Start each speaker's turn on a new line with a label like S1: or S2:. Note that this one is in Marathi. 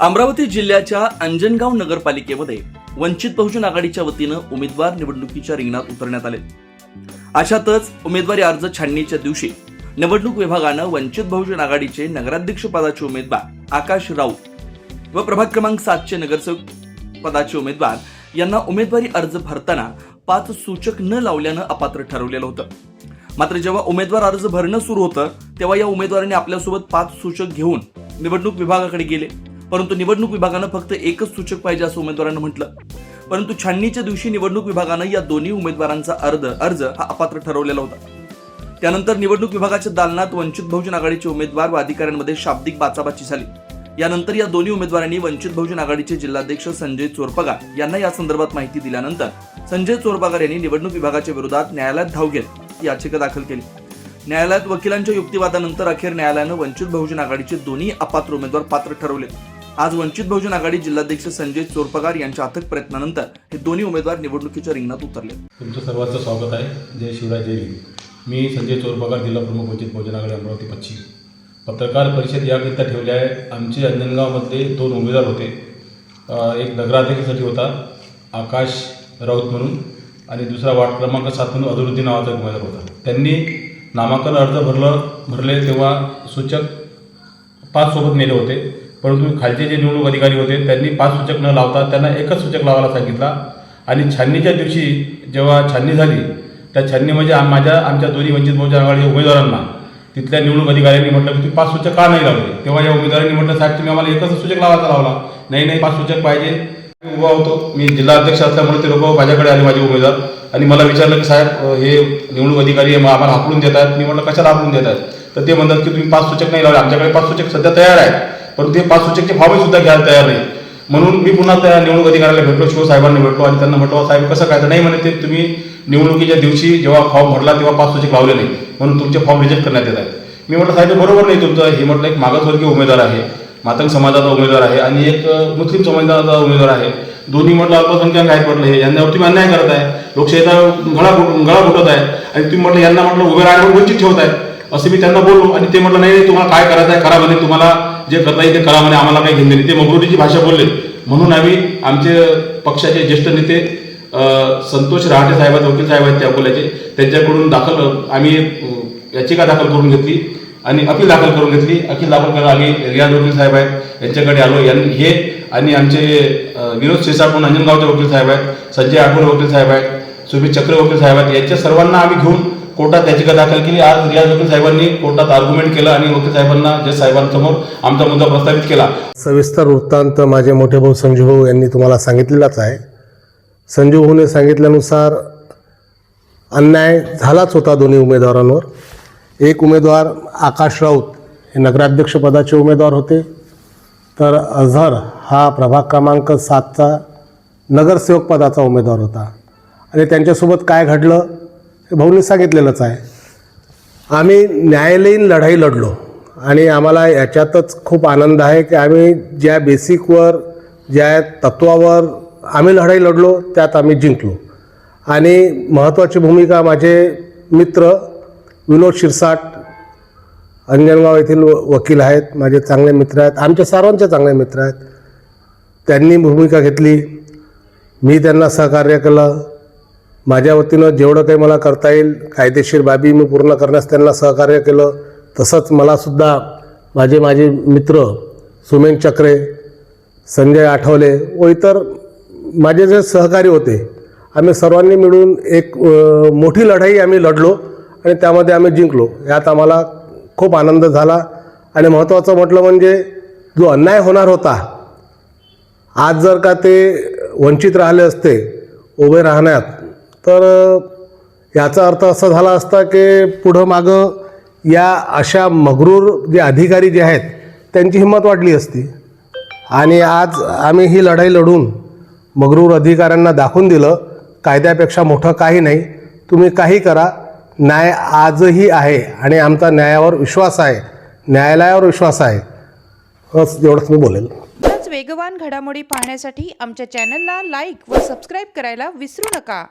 S1: अमरावती जिल्ह्याच्या अंजनगाव नगरपालिकेमध्ये वंचित बहुजन आघाडीच्या वतीनं उमेदवार निवडणुकीच्या रिंगणात उतरण्यात आले. अशातच उमेदवारी अर्ज छाननीच्या दिवशी निवडणूक विभागानं वंचित बहुजन आघाडीचे नगराध्यक्ष पदाचे उमेदवार आकाश राऊत व प्रभाग क्रमांक सातचे नगरसेवक पदाचे उमेदवार यांना उमेदवारी अर्ज भरताना पाच सूचक न लावल्यानं अपात्र ठरवलेलं होतं. मात्र जेव्हा उमेदवार अर्ज भरणं सुरू होतं तेव्हा या उमेदवारांनी आपल्यासोबत पाच सूचक घेऊन निवडणूक विभागाकडे गेले. परंतु निवडणूक विभागानं फक्त एकच सूचक पाहिजे असं उमेदवारांना म्हटलं. परंतु छाननीच्या दिवशी निवडणूक विभागानं या दोन्ही उमेदवारांचा अर्ज अर्ज हा अपात्र ठरवलेला होता. त्यानंतर निवडणूक विभागाच्या दालनात वंचित बहुजन आघाडीचे उमेदवार व अधिकाऱ्यांमध्ये शाब्दिक बाचाबाची झाली. यानंतर या दोन्ही उमेदवारांनी वंचित बहुजन आघाडीचे जिल्हाध्यक्ष संजय चोरपगार यांना या संदर्भात माहिती दिल्यानंतर संजय चोरपगार यांनी निवडणूक विभागाच्या विरोधात न्यायालयात धाव घेत याचिका दाखल केली. न्यायालयात वकिलांच्या युक्तिवादानंतर अखेर न्यायालयानं वंचित बहुजन आघाडीचे दोन्ही अपात्र उमेदवार पात्र ठरवले आज वंचित बहुजन आघाडी जिल्हाध्यक्ष संजय चोरपगार यांच्या अथक प्रयत्नानंतर हे दोन्ही उमेदवार निवडणुकीच्या रिंगणात उतरले.
S2: तुमचं सर्वांचं स्वागत आहे. जय शिवराय जय मी संजय चोरपगार जिल्हा प्रमुख वंचित बहुजन आघाडी अमरावती पश्चिम पत्रकार परिषद याकरिता ठेवली आहे. आमचे अंजनगावमध्ये दोन उमेदवार होते. एक नगराध्यक्षासाठी होता आकाश राऊत म्हणून. आणि दुसरा वार्ड क्रमांक सात म्हणून अधुरुद्दीन नावाचा उमेदवार होता. त्यांनी नामांकन अर्ज भरलं भरले तेव्हा सूचक पाच सोबत नेले होते. परंतु खालचे जे निवडणूक अधिकारी होते त्यांनी पाच सूचक न लावता त्यांना एकच सूचक लावायला सांगितला. आणि छाननीच्या दिवशी जेव्हा छाननी झाली त्या छाननीमध्ये म्हणजे आम माझ्या आमच्या दोन्ही वंचित बहुजन आघाडीच्या उमेदवारांना. तिथल्या निवडणूक अधिकाऱ्यांनी म्हटलं की तुम्ही पाच सूचक का नाही लावले? तेव्हा या उमेदवारांनी म्हटलं साहेब तुम्ही आम्हाला एकच सूचक लावायचा लावला. नाही नाही पाच सूचक पाहिजे. मी उभा होतो. मी जिल्हा अध्यक्ष असल्यामुळे ते लोक माझ्याकडे आले माझे उमेदवार. आणि मला विचारलं की साहेब हे निवडणूक अधिकारी मग आम्हाला हाकलून देतात. मी म्हटलं कशाला हाकलून देतात? तर ते म्हणतात की तुम्ही पाच सूचक नाही लावले. आमच्याकडे पाच सूचक सध्या तयार आहेत. परंतु ते पाच सूचकचे फॉर्मही सुद्धा घ्यायला तयार नाही. म्हणून मी पुन्हा त्या निवडणूक अधिकाऱ्याला भेटलो शिवसाहेबांना भेटलो आणि त्यांना म्हटलं साहेब कसं काय? तर नाही म्हणे ते तुम्ही निवडणुकीच्या दिवशी जेव्हा फॉर्म भरला तेव्हा पाच सूचक लावले नाही. म्हणून तुमचे फॉर्म रिजेक्ट करण्यात येत आहेत. मी म्हटलं साहेब बरोबर नाही तुमचं. हे म्हटलं एक मागासवर्गीय उमेदवार आहे. मातंग समाजाचा उमेदवार आहे आणि एक मुस्लिम समाजाचा उमेदवार आहे. दोन्ही म्हटलं अल्पसंख्याक आहेत म्हटलं. हे यांच्यावर तुम्ही अन्याय करत आहे लोकशाहीचा गळा गळा घोटत आहे आणि तुम्ही म्हटलं यांना म्हटलं उभे राहण्यावर वंचित ठेवत आहे असं मी त्यांना बोललो आणि ते म्हटलं नाही तुम्हाला काय करायचं आहे? करा म्हणे तुम्हाला जे करता येईल ते करा म्हणे आम्हाला काही घेणे नाही. ते मगरुटीची भाषा बोलले. म्हणून आम्ही आमचे पक्षाचे ज्येष्ठ नेते संतोष रहाटे साहेब आहेत वकील साहेब आहेत त्या अकोल्याचे त्यांच्याकडून दाखल आम्ही याचिका दाखल करून घेतली आणि अपील दाखल करून घेतली. अपील दाखल करायला आम्ही रियाज वकील साहेब आहेत यांच्याकडे आलो. यांनी हे आणि आमचे विनोद शिरसाट म्हणून अंजनगावचे वकील साहेब आहेत संजय आठवले वकील साहेब आहेत सुमित चक्र वकील साहेब आहेत यांच्या सर्वांना आम्ही घेऊन कोर्टात याचिका दाखल केली. आज रियाज वकील साहेबांनी कोर्टात आर्ग्युमेंट केलं आणि वकील साहेबांना जज साहेबांसमोर आमचा मुद्दा प्रस्तावित केला.
S3: सविस्तर वृत्तांत माझे मोठे भाऊ संजू भाऊ यांनी तुम्हाला सांगितलेलाच आहे. संजू भाऊने सांगितल्यानुसार अन्याय झालाच होता दोन्ही उमेदवारांवर. एक उमेदवार आकाश राऊत हे नगराध्यक्षपदाचे उमेदवार होते. तर अझहर हा प्रभाग क्रमांक सातचा नगरसेवक पदाचा उमेदवार होता. आणि त्यांच्यासोबत काय घडलं? हे भाऊने सांगितलेलंच आहे. आम्ही न्यायालयीन लढाई लढलो आणि आम्हाला याच्यातच खूप आनंद आहे की आम्ही ज्या बेसिकवर ज्या तत्वावर आम्ही लढाई लढलो त्यात आम्ही जिंकलो. आणि महत्त्वाची भूमिका माझे मित्र विनोद शिरसाट अंजनगाव येथील व- वकील आहेत माझे चांगले मित्र आहेत आमच्या सर्वांचे चांगले मित्र आहेत. त्यांनी भूमिका घेतली. मी त्यांना सहकार्य केलं. माझ्या वतीनं जेवढं काही मला करता येईल कायदेशीर बाबी मी पूर्ण करण्यास त्यांना सहकार्य केलं. तसंच मलासुद्धा माझे माझे मित्र सुमेन चक्रे संजय आठवले व इतर माझे जे सहकारी होते आम्ही सर्वांनी मिळून एक मोठी लढाई आम्ही लढलो आणि त्यामध्ये आम्ही जिंकलो. यात आम्हाला खूप आनंद झाला आणि महत्त्वाचं म्हटलं म्हणजे जो अन्याय होणार होता आज जर का ते वंचित राहिले असते उभे राहण्यात तर याचा अर्थ असा झाला असता की पुढं मागं या अशा मगरूर जे अधिकारी जे आहेत त्यांची हिंमत वाढली असती. आणि आज आम्ही ही लढाई लढून मगरूर अधिकाऱ्यांना दाखवून दिलं कायद्यापेक्षा मोठं काही नाही. तुम्ही काही करा. न्याय आजही आहे आणि आमचा न्यायावर विश्वास आहे. न्यायालयावर विश्वास आहे. बस एवढंच मी बोलेल.
S4: वेगवान घडामोडी पाहण्यासाठी आमच्या चॅनलला लाईक व सबस्क्राईब करायला विसरू नका.